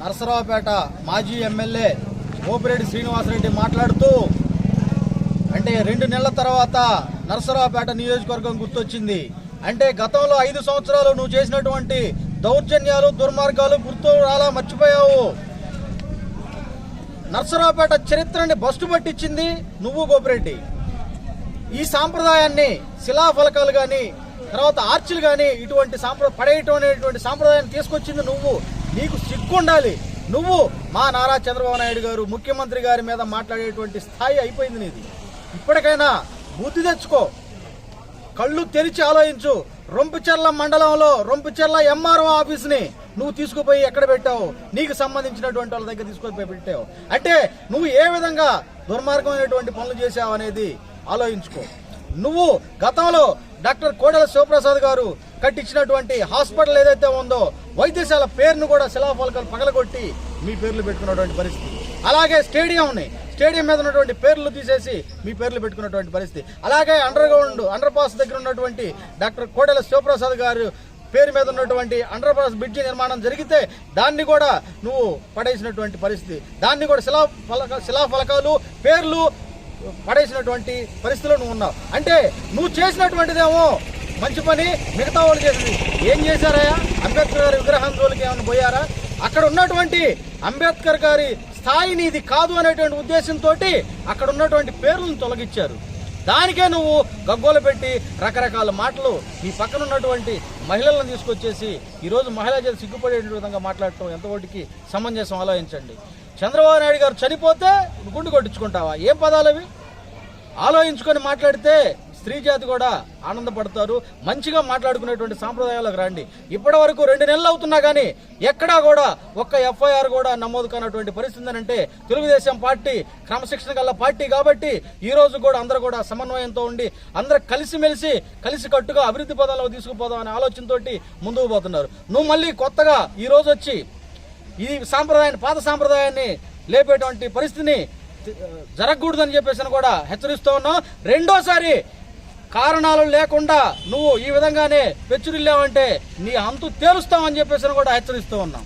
నరసరావుపేట మాజీ ఎమ్మెల్యే ఓపిరెడ్డి శ్రీనివాసరెడ్డి మాట్లాడుతూ అంటే రెండు నెలల తర్వాత నరసరావుపేట నియోజకవర్గం గుర్తొచ్చింది. అంటే గతంలో ఐదు సంవత్సరాలు నువ్వు చేసినటువంటి దౌర్జన్యాలు దుర్మార్గాలు గుర్తు రాలా మర్చిపోయావు. నరసరావుపేట చరిత్రని బస్టు పట్టించింది నువ్వు గోపిరెడ్డి. ఈ సాంప్రదాయాన్ని శిలాఫలకాలు కానీ తర్వాత ఆర్చిలు కానీ ఇటువంటి సాంప్ర పడేయటం అనేటువంటి సాంప్రదాయాన్ని తీసుకొచ్చింది నువ్వు. నీకు సిగ్గుండాలి. నువ్వు మా నారా చంద్రబాబు నాయుడు గారు ముఖ్యమంత్రి గారి మీద మాట్లాడేటువంటి స్థాయి అయిపోయింది నీది. ఇప్పటికైనా బుద్ధి తెచ్చుకో. కళ్ళు తెరిచి ఆలోచించు. రొంపుచెర్ల మండలంలో రొంపుచెర్ల ఎంఆర్ఓ ఆఫీస్ని నువ్వు తీసుకుపోయి ఎక్కడ పెట్టావు? నీకు సంబంధించినటువంటి వాళ్ళ దగ్గర తీసుకొని పెట్టావు. అంటే నువ్వు ఏ విధంగా దుర్మార్గమైనటువంటి పనులు చేశావు అనేది ఆలోచించుకో. నువ్వు గతంలో డాక్టర్ కోడెల శివప్రసాద్ గారు కట్టించినటువంటి హాస్పిటల్ ఏదైతే ఉందో వైద్యశాల పేరును కూడా శిలాఫలకాలు పగలగొట్టి మీ పేర్లు పెట్టుకున్నటువంటి పరిస్థితి. అలాగే స్టేడియంని స్టేడియం మీద ఉన్నటువంటి పేర్లు తీసేసి మీ పేర్లు పెట్టుకున్నటువంటి పరిస్థితి. అలాగే అండర్ గ్రౌండ్ అండర్ పాస్ దగ్గర ఉన్నటువంటి డాక్టర్ కోడెల శివప్రసాద్ గారు పేరు మీద ఉన్నటువంటి అండర్ పాస్ బ్రిడ్జి నిర్మాణం జరిగితే దాన్ని కూడా నువ్వు పడేసినటువంటి పరిస్థితి. దాన్ని కూడా శిలా ఫలక శిలాఫలకాలు పేర్లు పడేసినటువంటి పరిస్థితిలో నువ్వు ఉన్నావు. అంటే నువ్వు చేసినటువంటిదేమో మంచి పని మిగతా వాళ్ళు చేసింది. ఏం చేశారయ్యా? అంబేద్కర్ గారి విగ్రహం జోలికి ఏమైనా పోయారా? అక్కడ ఉన్నటువంటి అంబేద్కర్ గారి స్థాయిని ఇది కాదు అనేటువంటి ఉద్దేశంతో అక్కడ ఉన్నటువంటి పేర్లను తొలగించారు. దానికే నువ్వు గగ్గోలు పెట్టి రకరకాల మాటలు నీ పక్కన ఉన్నటువంటి మహిళలను తీసుకొచ్చేసి ఈరోజు మహిళా చేతి సిగ్గుపడే విధంగా మాట్లాడటం ఎంతవరకు సమంజసం ఆలోచించండి. చంద్రబాబు నాయుడు గారు చనిపోతే గుండు కొట్టించుకుంటావా? ఏం పదాలు అవి? ఆలోచించుకొని మాట్లాడితే స్త్రీ జాతి కూడా ఆనందపడతారు. మంచిగా మాట్లాడుకునేటువంటి సాంప్రదాయాలకు రండి. ఇప్పటి వరకు రెండు నెలలు అవుతున్నా కానీ ఎక్కడా కూడా ఒక్క ఎఫ్ఐఆర్ కూడా నమోదు కానటువంటి పరిస్థితి అంటే తెలుగుదేశం పార్టీ క్రమశిక్షణ గల పార్టీ కాబట్టి ఈ రోజు కూడా అందరూ కూడా సమన్వయంతో ఉండి అందరూ కలిసిమెలిసి కలిసి కట్టుగా అభివృద్ధి పదాలకు తీసుకుపోదాం అనే ఆలోచనతోటి ముందుకు పోతున్నారు. నువ్వు మళ్ళీ కొత్తగా ఈ రోజు వచ్చి ఈ సాంప్రదాయాన్ని పాత సాంప్రదాయాన్ని లేపేటువంటి పరిస్థితిని జరగకూడదని చెప్పేసి కూడా హెచ్చరిస్తూ ఉన్నాం రెండోసారి కారణాలు లేకుండా నువ్వు ఈ విధంగానే పెచ్చురిల్లావంటే నీ అంతు తేలుస్తామని చెప్పేసి కూడా హెచ్చరిస్తూ ఉన్నాం.